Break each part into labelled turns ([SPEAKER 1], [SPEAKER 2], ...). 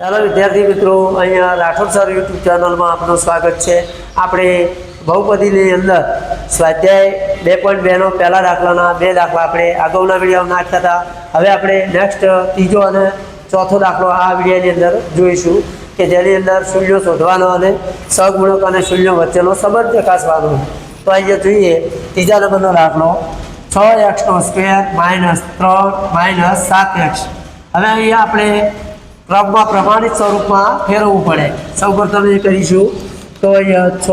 [SPEAKER 1] ચાલો વિદ્યાર્થી મિત્રો, અહીંયા રાઠોડ સર યુટ્યુબ ચેનલમાં આપનું સ્વાગત છે. આપણે બહુપદીની અંદર સ્વાધ્યાય બે પોઈન્ટ બેનો પહેલા દાખલાના બે દાખલા આપણે અગાઉના વીડિયો નાખતા હતા. હવે આપણે નેક્સ્ટ ત્રીજો અને ચોથો દાખલો આ વિડીયોની અંદર જોઈશું કે જેની અંદર શૂલ્યો શોધવાનો અને સગુણક અને શૂન્ય વચ્ચેનો સંબંધ ચકાસવાનો તો અહીંયા જોઈએ, ત્રીજા નંબરનો દાખલો, છ એક્સનો સ્ક્વેર માઇનસ ત્રણ માઇનસ સાત એક્સ હવે અહીંયા આપણે ક્રમમાં પ્રમાણિત સ્વરૂપમાં ફેરવવું પડે. સૌ પ્રથમ એ કરીશું. તો અહીંયા છ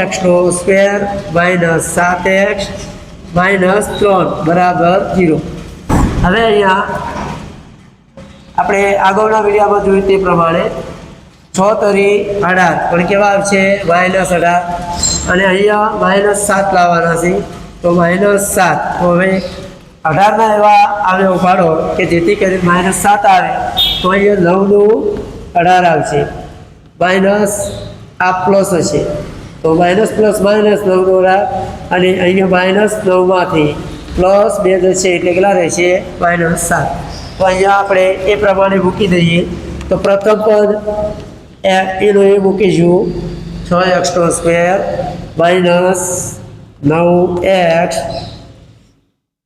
[SPEAKER 1] એક્સનો સ્ક્વેર માઇનસ સાત એક્સ માઇનસ ત્રણ, બરાબર જીરો. હવે અહીંયા આપણે આગળના વિડીયામાં જોયું તે પ્રમાણે છ તરી અઢાર. પણ કેવા આવશે? માઇનસ અઢાર. અને અહીંયા માઇનસ સાત લાવવાના છે. તો માઇનસ સાત. તો હવે અઢારના એવા આવે ઉપાડો કે જેથી કરી માઇનસ સાત આવે તો અહીંયા નવનું અઢાર આવશે. માઇનસ આ પ્લસ હશે. તો માઇનસ પ્લસ માઇનસ નવનું અઢાર અને અહીંયા માઇનસ નવમાંથી પ્લસ બે જશે એટલે કેટલા રહેશે? માઇનસ સાત. તો અહીંયા આપણે એ પ્રમાણે મૂકી દઈએ. તો પ્રથમ પદ એ- એનું એ મૂકીશું. છ એક્સનો સ્ક્વેર માઇનસ નવ એક્સ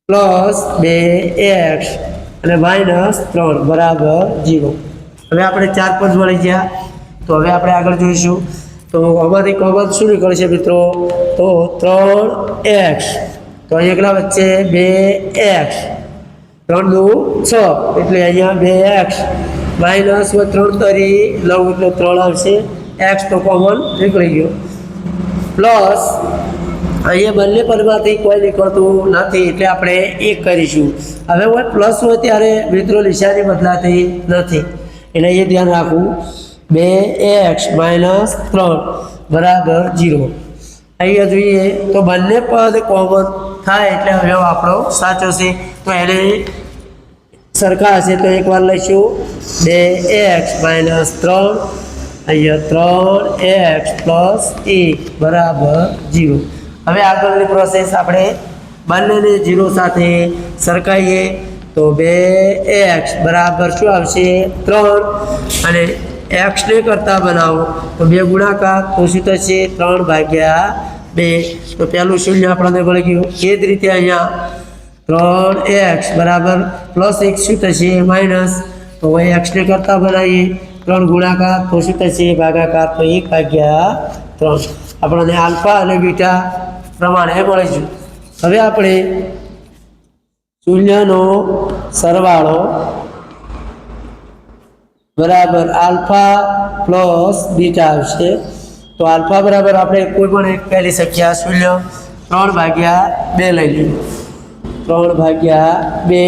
[SPEAKER 1] પ્લસ બે એક્સ અને માઇનસ ત્રણ, બરાબર જીરો. હવે આપણે ચાર પદ મળી ગયા. તો હવે આપણે આગળ જોઈશું. તો આમાંથી કોમન શું નીકળશે મિત્રો? તો ત્રણ એક્સ. તો અહીંયા કેટલા વચ્ચે? બે એક્સ. ત્રણ દુ છ. એટલે અહીંયા બે એક્સ. માઇનસ ત્રણ તરી નવ એટલે ત્રણ આવશે. એક્સ તો કોમન નીકળી ગયો. પ્લસ અહીંયા બંને પદમાંથી કોઈ નીકળતું નથી, એટલે આપણે એક કરીશું. હવે હોય પ્લસ હોય ત્યારે મિત્રો નિશાની બદલાતી નથી. એટલે એ ધ્યાન રાખવું. બે એક્સ માઇનસ ત્રણ બરાબર જીરો. અહીંયા જોઈએ તો બંને પદ કોમન થાય એટલે હવે આપણો સાચો છે. તો એને સરખા હશે તો એકવાર લઈશું. બે એક્સ માઇનસ ત્રણ, અહીંયા ત્રણ એક્સ પ્લસ એક બરાબર જીરો. હવે આગળની પ્રોસેસ આપણે બંનેને જીરો સાથે સરખાઈએ. તો બે એક્સ બરાબર શું આવશે? ત્રણ. અને એક્સને કરતાં બનાવો, તો બે ગુણાકાર, તો શું થશે? ત્રણ ભાગ્યા બે. તો પહેલું શૂન્ય આપણને મળી ગયું. એ જ રીતે અહીંયા ત્રણ એક્સ બરાબર પ્લસ એક શું થશે? માઇનસ તો હવે એક્સને કરતાં બનાવીએ. ત્રણ ગુણાકાર, તો શું થશે? ભાગાકાર, તો એક ભાગ્યા ત્રણ. આપણને આલ્ફા અને બીટા પ્રમાણે મળીશું હવે આપણે શૂન્યનો સરવાળો બરાબર આલ્ફા પ્લસ બીટા આવશે. તો આલ્ફા બરાબર આપણે કોઈ પણ એક પહેલી સંખ્યા શૂન્ય, ત્રણ ભાગ્યા બે લઈ લઈએ. ત્રણ ભાગ્યા બે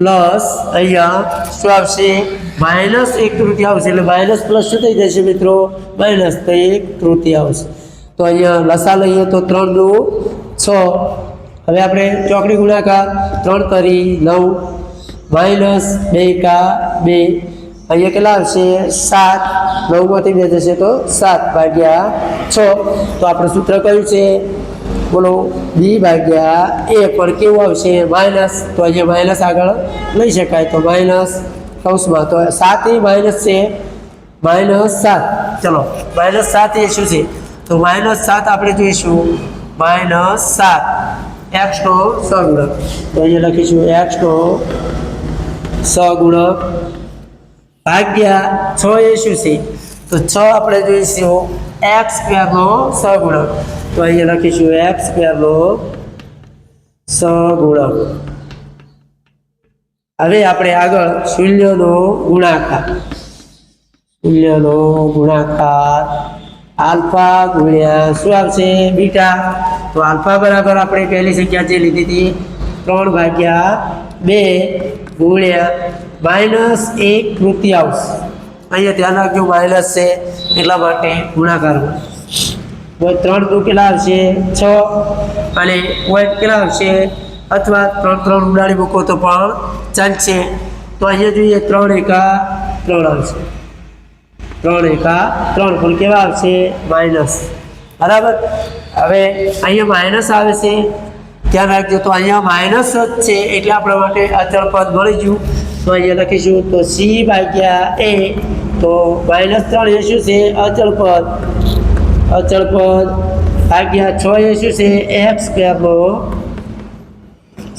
[SPEAKER 1] પ્લસ અહીંયા શું આવશે? માઇનસ એક તૃતીય આવશે. એટલે માઇનસ પ્લસ શું થઈ જશે મિત્રો? માઇનસ તો એક તૃતીય આવશે. તો અહીંયા લસા લઈએ તો ત્રણ દુ, છ. હવે આપણે ચોકડી ગુણાકાર ત્રણ તરી નવ માઇનસ બે કા બે. અહીંયા કેટલા આવશે? સાત. નવમાંથી બે જશે તો સાત ભાગ્યા છ. તો આપણું સૂત્ર કયું છે? બોલો, બી ભાગ્યા એ. પણ કેવું આવશે? માઇનસ. તો અહીંયા માઇનસ આગળ લઈ શકાય. તો માઇનસ કૌંસમાં. તો સાત એ માઇનસ છે. માઇનસ સાત. ચલો, માઇનસ સાત એ શું છે? તો માઇનસ સાત આપણે જોઈશું. માઇનસ સાત. એક્સનો સગુણક. તો અહીંયા લખીશું એક્સનો સગુણક ભાગ્યા છ એ શું છે? તો છ આપણે જોઈશું એક્સ સ્ક્વેરનો સગુણક. તો અહીંયા લખીશું એક્સ સ્ક્વેરનો સગુણક. હવે આપણે આગળ શૂન્યનો ગુણાકાર. શૂન્યનો ગુણાકાર. આલ્ફા ગુણ્યા શું આવશે? બીટા. તો આલ્ફા બરાબર આપણે પહેલી સંખ્યા જે લીધી હતી, ત્રણ ભાગ્યા બે ગુણ્યા માઇનસ એક તૃતીયાંશ. અહીંયા ધ્યાન રાખજો, માઇનસ છે, એટલા માટે ગુણાકારમાં કોઈ ત્રણ દુ કેટલા આવશે? છ. અને પોઈન્ટ કેટલા આવશે? અથવા ત્રણ ત્રણ ઉડાડી મૂકો તો પણ ચાલશે. તો અહીંયા જોઈએ ત્રણ એકા ત્રણ આવશે. ત્રણ એકા ત્રણ કુલ કેવા આવશે? માઇનસ. બરાબર? હવે અહીંયા માઇનસ આવે છે. ધ્યાન રાખજો તો અહીંયા માઇનસ જ છે એટલે આપણા માટે અચળ પદ મળી ગયું. તો અહીંયા લખીશું તો સી ભાગ્યા એ તો માઇનસ ત્રણ એ શું છે? અચળ પદ. અચળ પદ ભાગ્યા છ એ શું છે? એફ સ્ક્વેરનો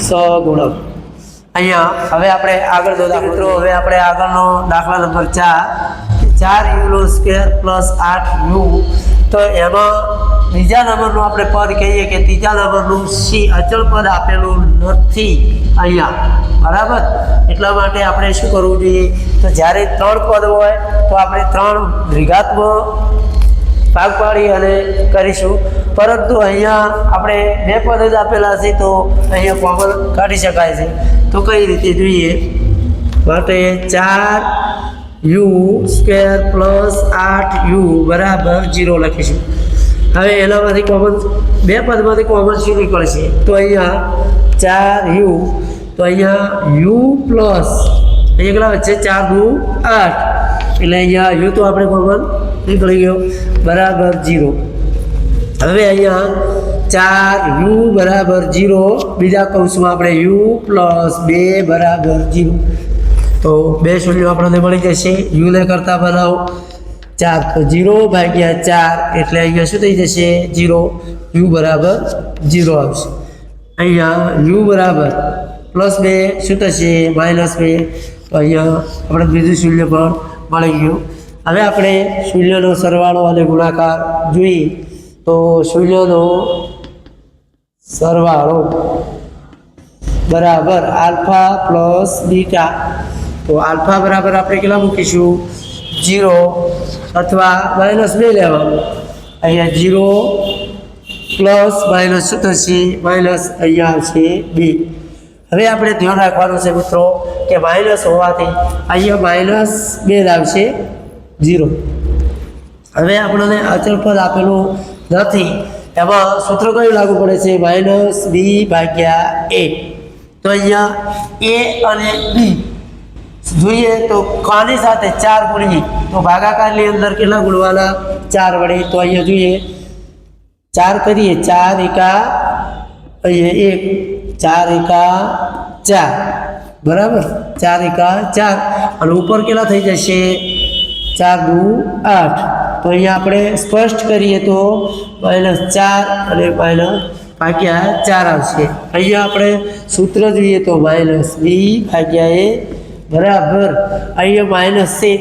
[SPEAKER 1] સગુણક. અહીંયા હવે આપણે આગળ મિત્રો, હવે આપણે આગળનો દાખલા નંબર ચાર ચાર યુનો સ્ક્વેર પ્લસ આઠ યુ. તો એમાં બીજા નંબરનું આપણે પદ કહીએ કે ત્રીજા નંબરનું સી અચળ પદ આપેલું નથી અહીંયા. બરાબર? એટલા માટે આપણે શું કરવું જોઈએ? તો જ્યારે ત્રણ પદ હોય, તો આપણે ત્રણ દ્વિઘાત્મક ભાગ પાડી અને કરીશું. પરંતુ અહીંયા આપણે બે પદ જ આપેલા છે, તો અહીંયા કોમન કાઢી શકાય છે. તો કઈ રીતે જોઈએ? માટે ચાર યુ સ્ક્વેર પ્લસ આઠ યુ બરાબર જીરો લખીશું હવે એનામાંથી કોમન બે પદમાંથી કોમન શું નીકળશે તો અહીંયા ચાર યુ, તો અહીંયા યુ પ્લસ, અહીંયા કેટલા વચ્ચે? ચાર દુ આઠ. એટલે અહીંયા યુ તો આપણે કોમન નીકળી ગયો, બરાબર જીરો. હવે અહીંયા ચાર યુ બરાબર જીરો, બીજા કૌંસમાં આપણે યુ પ્લસ બે બરાબર જીરો. તો બે શૂન્ય આપણને મળી જશે. યુને કરતાં બનાવો. ચાર તો જીરો ભાગ્યા ચાર એટલે અહીંયા શું થઈ જશે? જીરો. યુ બરાબર જીરો આવશે. અહીંયા યુ બરાબર પ્લસ બે શું થશે? માઇનસ બે. અહીંયા આપણે બીજું શૂન્ય પણ મળી ગયું. હવે આપણે શૂન્યનો સરવાળો અને ગુણાકાર જોઈએ. તો શૂન્યનો સરવાળો બરાબર આલ્ફા પ્લસ બીટા. તો આલ્ફા બરાબર આપણે કેટલા મૂકીશું? જીરો અથવા માઇનસ બે લેવાનું. અહીંયા જીરો પ્લસ માઇનસ સત્યાસી માઇનસ અહીંયા છે બે. હવે આપણે ધ્યાન રાખવાનું છે મિત્રો કે માઇનસ હોવાથી અહીંયા માઇનસ બે લાવશે જીરો. હવે આપણને અચળ પદ આપેલું નથી. એમાં સૂત્ર કયું લાગુ પડે છે? માઇનસ બી ભાગ્યા એ તો અહીંયા એ અને બી જોઈએ તો કાની સાથે ચાર ગુણીએ તો ભાગાકારની અંદર કેટલા ગુણવાના? ચાર વડે. તો અહીંયા જોઈએ. ચાર કરીએ. ચાર એકા અહીંયા એક. ચાર એકા ચાર. બરાબર? ચાર એકા ચાર. અને ઉપર કેટલા થઈ જશે? ચાર દુ આઠ. તો અહીંયા આપણે સ્પષ્ટ કરીએ તો માઇનસ ચાર અને માઇનસ ભાગ્યા ચાર આવશે. અહીંયા આપણે સૂત્ર જોઈએ તો માઇનસ બી ભાગ્યા એ બરાબર. અહીંયા માઇનસ છે.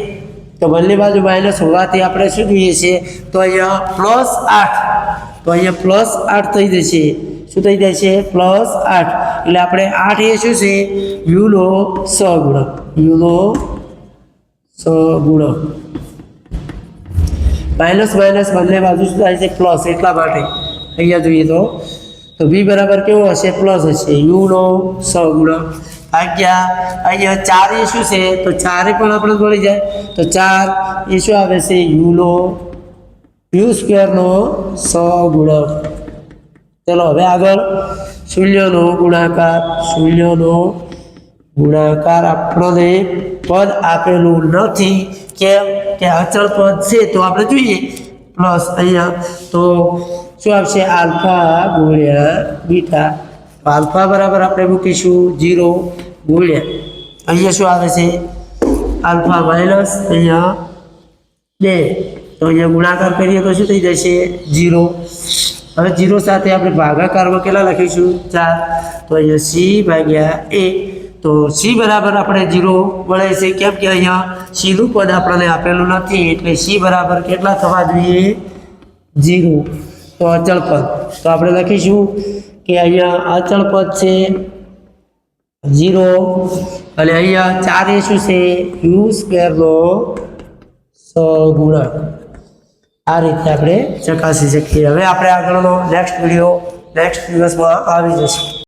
[SPEAKER 1] તો બંને બાજુ માઇનસ હોવાથી આપણે શું જોઈએ છે તો અહીંયા પ્લસ આઠ. તો અહીંયા પ્લસ આઠ થઈ જશે. શું થઈ જાય છે? પ્લસ આઠ. એટલે આપણે આઠ એ શું છે? યુનો સગુણક. યુનો સગુણક. માઇનસ માઇનસ બંને બાજુ શું થાય છે? પ્લસ એટલા માટે. અહીંયા જોઈએ તો. તો બી બરાબર કેવો હશે? પ્લસ હશે. યુનો સગુણક. ભાગ્યા અહીંયા ચાર એ છે, તો ચારે પણ આપણે મળી જાય. તો ચાર એ આવે છે, યુનો, યુ સ્ક્વેરનો સગુણક ચલો, હવે આગળ. શૂન્યનો ગુણાકાર શૂન્યનો ગુણાકાર આપણને પદ આપેલું નથી. કેમ? કે અચળ પદ છે, તો આપણે જોઈએ. પ્લસ અહીંયા તો શું આવશે? આલ્ફા ગુણ્યા બીટા. આલ્ફા બરાબર આપણે મૂકીશું જીરો ગુણ્યા. અહીંયા શું આવે છે? આલ્ફા માઇનસ અહીંયા બે. તો અહીંયા ગુણાકાર કરીએ તો શું થઈ જશે? જીરો. હવે જીરો સાથે આપણે ભાગાકારમાં કેટલા લખીશું? ચાર. તો અહીંયા સી ભાગ્યા એ. તો સી બરાબર આપણે જીરો મળે છે. કેમ કે અહીંયા સીનું પદ આપણને આપેલું નથી. એટલે સી બરાબર કેટલા થવા જોઈએ? જીરો. તો અચળ પદ તો આપણે લખીશું કે અહીંયા અચળ પદ છે જીરો અને અહીંયા ચાર એ શું છે યુ સ્ક્વેરનો સગુણક આ રીતે આપણે ચકાસી શકીએ. હવે આપણે આગળનો નેક્સ્ટ વીડિયો નેક્સ્ટ દિવસમાં આવી જશે.